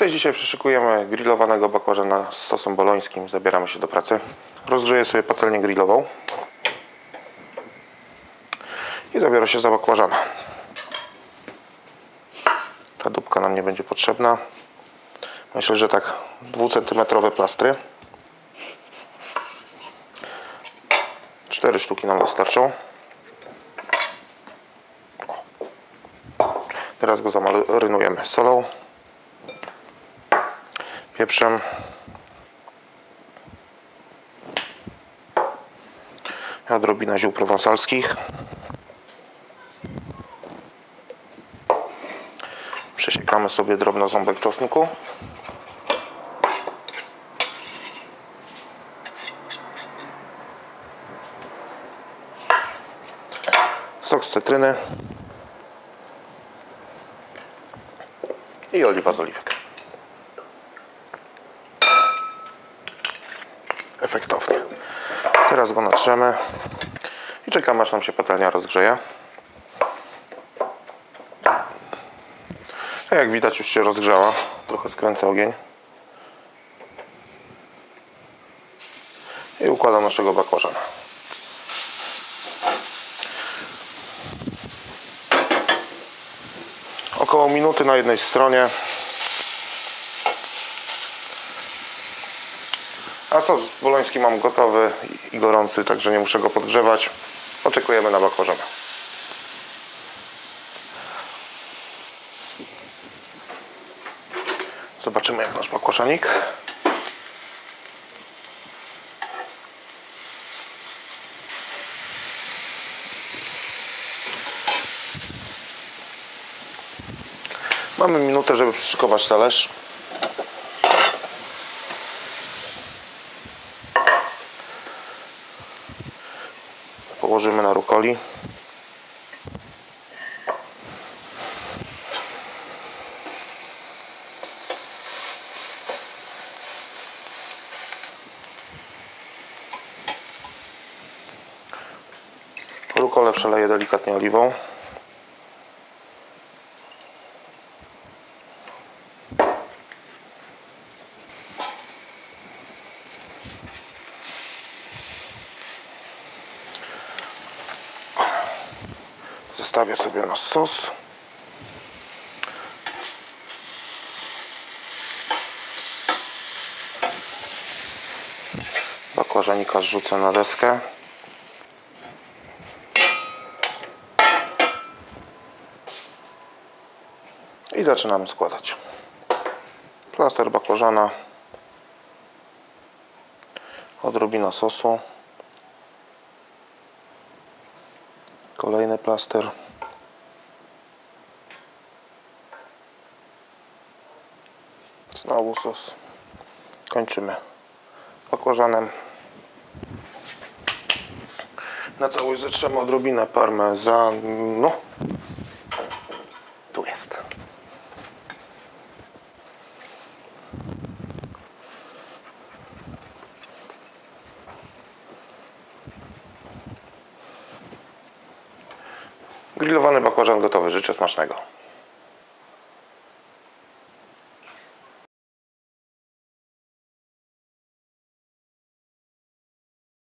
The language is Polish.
Cześć, dzisiaj przyszykujemy grillowanego bakłażana z sosem bolońskim. Zabieramy się do pracy. Rozgrzeję sobie patelnię grillową. I zabiorę się za bakłażana. Ta dupka nam nie będzie potrzebna. Myślę, że tak dwucentymetrowe plastry. Cztery sztuki nam wystarczą. Teraz go zamarynujemy solą, pieprzem, odrobina ziół prowansalskich. Przesiekamy sobie drobno ząbek czosnku. Sok z cytryny. i oliwa z oliwek. Efektownie. Teraz go natrzemy i czekamy aż nam się patelnia rozgrzeje. A jak widać już się rozgrzała. Trochę skręcę ogień. I układam naszego bakłażana. około minuty na jednej stronie. A sos boloński mam gotowy i gorący, także nie muszę go podgrzewać. Oczekujemy na bakłażana. Zobaczymy jak nasz bakłażanik. Mamy minutę, żeby przyszykować talerz. Położymy na rukoli. Rukolę przeleję delikatnie oliwą. Zostawię sobie nasz sos. Bakłażanika zrzucę na deskę. I zaczynamy składać. Plaster bakłażana. Odrobina sosu. Kolejny plaster. Znowu sos. Kończymy bakłażanem. Na całość zatrzemy odrobinę parmezanu. Grillowany bakłażan gotowy. Życzę smacznego.